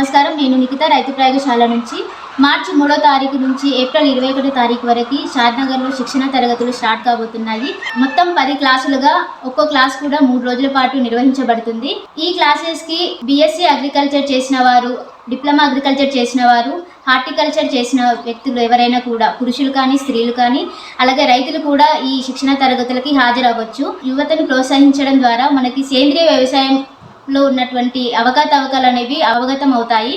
నమస్కారం. నేను మిగతా రైతు ప్రయోగశాల నుంచి. మార్చి మూడో తారీఖు నుంచి ఏప్రిల్ ఇరవై ఒకటో తారీఖు వరకు షాద్నగర్లో శిక్షణ తరగతులు స్టార్ట్ కాబోతున్నాయి. మొత్తం పది క్లాసులుగా ఒక్కో క్లాస్ కూడా మూడు రోజుల పాటు నిర్వహించబడుతుంది. ఈ క్లాసెస్కి బీఎస్సీ అగ్రికల్చర్ చేసిన వారు డిప్లొమా అగ్రికల్చర్ చేసిన వారు హార్టికల్చర్ చేసిన వ్యక్తులు ఎవరైనా కూడా పురుషులు కానీ స్త్రీలు కానీ అలాగే రైతులు కూడా ఈ శిక్షణ తరగతులకి హాజరవ్వచ్చు. యువతను ప్రోత్సహించడం ద్వారా మనకి సేంద్రియ వ్యవసాయం లో ఉన్నటువంటి అవకతవకలు అనేవి అవగతం అవుతాయి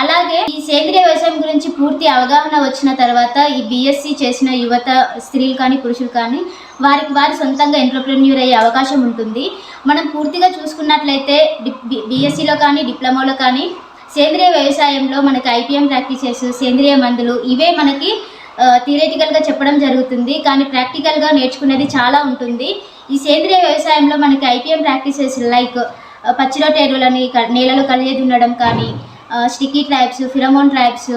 అలాగే ఈ సేంద్రియ వ్యవసాయం గురించి పూర్తి అవగాహన వచ్చిన తర్వాత ఈ బీఎస్సీ చేసిన యువత స్త్రీలు కానీ పురుషులు కానీ వారికి వారి సొంతంగా ఎంటర్ప్రెన్యూర్ అయ్యే అవకాశం ఉంటుంది. మనం పూర్తిగా చూసుకున్నట్లయితే బీఎస్సీలో కానీ డిప్లొమాలో కానీ సేంద్రియ వ్యవసాయంలో మనకి ఐపీఎం ప్రాక్టీసెస్ సేంద్రియ మందులు ఇవే మనకి థియరేటికల్గా చెప్పడం జరుగుతుంది. కానీ ప్రాక్టికల్గా నేర్చుకునేది చాలా ఉంటుంది. ఈ సేంద్రియ వ్యవసాయంలో మనకి ఐపీఎం ప్రాక్టీసెస్ లైక్ పచ్చిరొట్ట ఎరువులని నేలలో కలిగేది ఉండడం కానీ sticky traps pheromone traps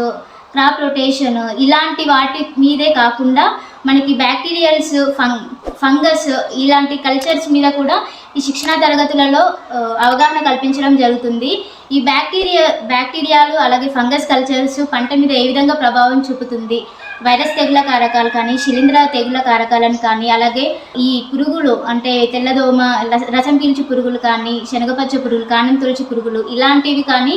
crop rotation ఇలాంటి వాటి మీదే కాకుండా మనకి బ్యాక్టీరియల్స్ ఫంగ్ ఫంగస్ ఇలాంటి కల్చర్స్ మీద కూడా ఈ శిక్షణా తరగతులలో అవగాహన కల్పించడం జరుగుతుంది. ఈ బ్యాక్టీరియా బ్యాక్టీరియాలు అలాగే ఫంగస్ కల్చర్స్ పంట మీద ఏ విధంగా ప్రభావం చూపుతుంది వైరస్ తెగుల కారకాలు కానీ శిలీంధ్ర తెగుల కారకాలను కానీ అలాగే ఈ పురుగులు అంటే తెల్లదోమ రస- రసం పీల్చి పురుగులు కానీ శనగపచ్చ పురుగులు కాణం తొలచి పురుగులు ఇలాంటివి కానీ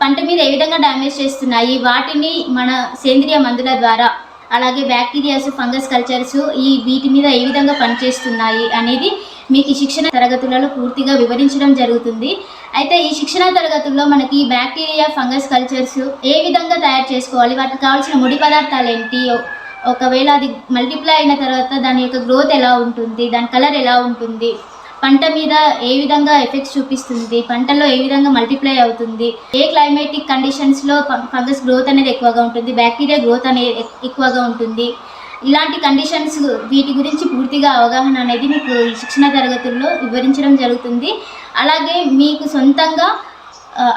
పంట మీద ఏ విధంగా డ్యామేజ్ చేస్తున్నాయి? వాటిని మన సేంద్రియ మందుల ద్వారా అలాగే బ్యాక్టీరియాస్ ఫంగస్ కల్చర్స్ ఈ వీటి మీద ఏ విధంగా పనిచేస్తున్నాయి అనేది మీకు ఈ శిక్షణ తరగతులలో పూర్తిగా వివరించడం జరుగుతుంది. అయితే ఈ శిక్షణ తరగతుల్లో మనకి బ్యాక్టీరియా ఫంగస్ కల్చర్స్ ఏ విధంగా తయారు చేసుకోవాలి? వాటికి కావాల్సిన ముడి పదార్థాలు ఏంటి ఒకవేళ అది మల్టిప్లై అయిన తర్వాత దాని యొక్క గ్రోత్ ఎలా ఉంటుంది? దాని కలర్ ఎలా ఉంటుంది? పంట మీద ఏ విధంగా ఎఫెక్ట్స్ చూపిస్తుంది? పంటలో ఏ విధంగా మల్టిప్లై అవుతుంది? ఏ క్లైమేటిక్ కండిషన్స్లో ఫంగస్ గ్రోత్ అనేది ఎక్కువగా ఉంటుంది? బ్యాక్టీరియా గ్రోత్ అనేది ఎక్కువగా ఉంటుంది? ఇలాంటి కండిషన్స్ వీటి గురించి పూర్తిగా అవగాహన అనేది మీకు శిక్షణ తరగతుల్లో వివరించడం జరుగుతుంది. అలాగే మీకు సొంతంగా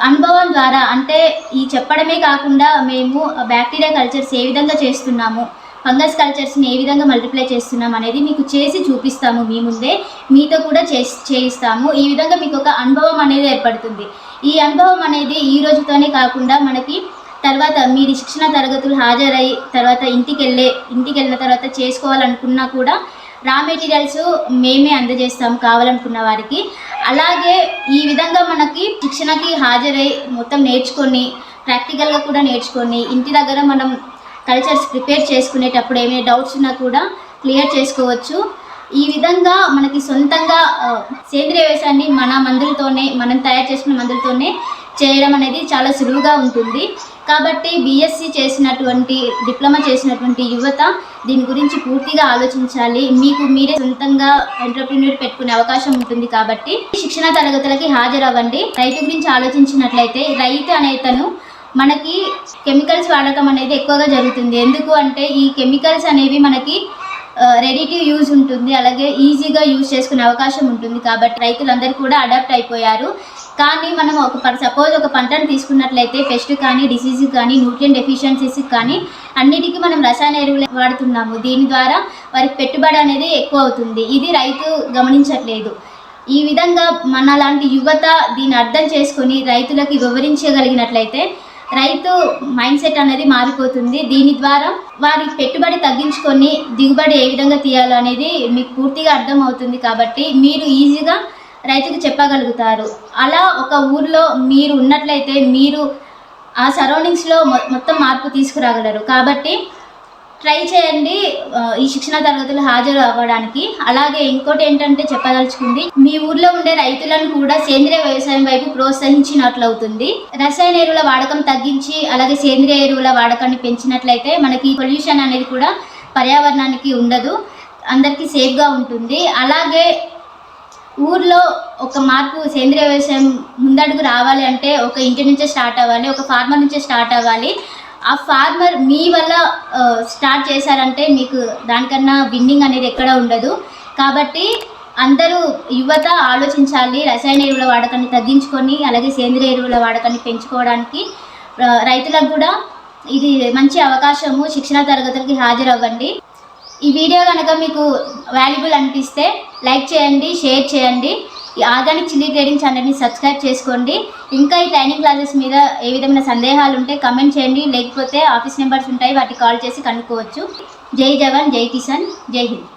అనుభవం ద్వారా అంటే ఈ చెప్పడమే కాకుండా మేము బ్యాక్టీరియా కల్చర్స్ ఏ విధంగా చేస్తున్నాము ఫంగస్ కల్చర్స్ని ఏ విధంగా మల్టిప్లై చేస్తున్నాం అనేది మీకు చేసి చూపిస్తాము మీ ముందే మీతో కూడా చేసి చేయిస్తాము. ఈ విధంగా మీకు ఒక అనుభవం అనేది ఏర్పడుతుంది. ఈ అనుభవం అనేది ఈ రోజుతోనే కాకుండా మనకి తర్వాత మీరు శిక్షణ తరగతులు హాజరై తర్వాత ఇంటికి వెళ్ళే ఇంటికి వెళ్ళిన తర్వాత చేసుకోవాలనుకున్నా కూడా రా మెటీరియల్స్ మేమే అందజేస్తాం కావాలనుకున్న వారికి. అలాగే ఈ విధంగా మనకి శిక్షణకి హాజరై మొత్తం నేర్చుకొని ప్రాక్టికల్గా కూడా నేర్చుకొని ఇంటి దగ్గర మనం కల్చర్స్ ప్రిపేర్ చేసుకునేటప్పుడు ఏమైనా డౌట్స్ ఉన్నా కూడా క్లియర్ చేసుకోవచ్చు. ఈ విధంగా మనకి సొంతంగా సేంద్రియ వ్యవసాయాన్ని మన మందులతోనే మనం తయారు చేసుకున్న మందులతోనే చేయడం అనేది చాలా సులువుగా ఉంటుంది. కాబట్టి బీఎస్సీ చేసినటువంటి డిప్లొమా చేసినటువంటి యువత దీని గురించి పూర్తిగా ఆలోచించాలి. మీకు మీరే సొంతంగా ఎంటర్ప్రిన్యూర్ పెట్టుకునే అవకాశం ఉంటుంది కాబట్టి శిక్షణ తరగతులకి హాజరవ్వండి. రైతు గురించి ఆలోచించినట్లయితే రైతు అనేతను మనకి కెమికల్స్ వాడకం అనేది ఎక్కువగా జరుగుతుంది. ఎందుకు అంటే ఈ కెమికల్స్ అనేవి మనకి రెడీ టు యూజ్ ఉంటుంది. అలాగే ఈజీగా యూజ్ చేసుకునే అవకాశం ఉంటుంది. కాబట్టి రైతులందరూ కూడా అడాప్ట్ అయిపోయారు. కానీ మనం ఒక సపోజ్ ఒక పంటను తీసుకున్నట్లయితే పెస్ట్ కానీ డిసీజ్ కానీ న్యూట్రియన్ డెఫిషియన్సీస్ కానీ అన్నిటికీ మనం రసాయన ఎరువులు వాడుతున్నాము. దీని ద్వారా వారికి పెట్టుబడి అనేది ఎక్కువ అవుతుంది. ఇది రైతు గమనించట్లేదు. ఈ విధంగా మన లాంటి యువత దీన్ని అర్థం చేసుకొని రైతులకి వివరించగలిగినట్లయితే రైతు మైండ్ సెట్ అనేది మారిపోతుంది. దీని ద్వారా వారి పెట్టుబడి తగ్గించుకొని దిగుబడి ఏ విధంగా తీయాలో అనేది మీకు పూర్తిగా అర్థం అవుతుంది కాబట్టి మీరు ఈజీగా రైతుకు చెప్పగలుగుతారు. అలా ఒక ఊర్లో మీరు ఉన్నట్లయితే మీరు ఆ సరౌండింగ్స్లో మొ- మొత్తం మార్పు తీసుకురాగలరు. కాబట్టి ట్రై చేయండి ఈ శిక్షణ తరగతులు హాజరు అవ్వడానికి. అలాగే ఇంకోటి ఏంటంటే చెప్పదలుచుకుంది మీ ఊర్లో ఉండే రైతులను కూడా సేంద్రియ వ్యవసాయం వైపు ప్రోత్సహించినట్లు అవుతుంది రసాయన ఎరువుల వాడకం తగ్గించి అలాగే సేంద్రియ ఎరువుల వాడకాన్ని పెంచినట్లయితే మనకి పొల్యూషన్ అనేది కూడా పర్యావరణానికి ఉండదు. అందరికీ సేఫ్గా ఉంటుంది. అలాగే ఊర్లో ఒక మార్పు సేంద్రియ వ్యవసాయం ముందడుగు రావాలి అంటే ఒక ఇంటి నుంచే స్టార్ట్ అవ్వాలి ఒక ఫార్మర్ నుంచే స్టార్ట్ అవ్వాలి. ఆ ఫార్మర్ మీ వల్ల స్టార్ట్ చేశారంటే మీకు దానికన్నా విన్నింగ్ అనేది ఎక్కడ ఉండదు. కాబట్టి అందరూ యువత ఆలోచించాలి రసాయన ఎరువుల వాడకాన్ని తగ్గించుకొని అలాగే సేంద్రియ ఎరువుల వాడకాన్ని పెంచుకోవడానికి. రైతులకు కూడా ఇది మంచి అవకాశము శిక్షణ తరగతులకి హాజరవ్వండి. ఈ వీడియో కనుక మీకు వాల్యుబుల్ అనిపిస్తే లైక్ చేయండి షేర్ చేయండి. ఈ ఆర్గానిక్ చిల్లీ ట్రేడింగ్ ఛానల్ని సబ్స్క్రైబ్ చేసుకోండి. ఇంకా ఈ ట్రైనింగ్ క్లాసెస్ మీద ఏ విధమైన సందేహాలు ఉంటే కమెంట్ చేయండి. లేకపోతే ఆఫీస్ నెంబర్స్ ఉంటాయి వాటికి కాల్ చేసి కనుక్కోవచ్చు. జై జవాన్ జై కిసాన్ జై హింద్.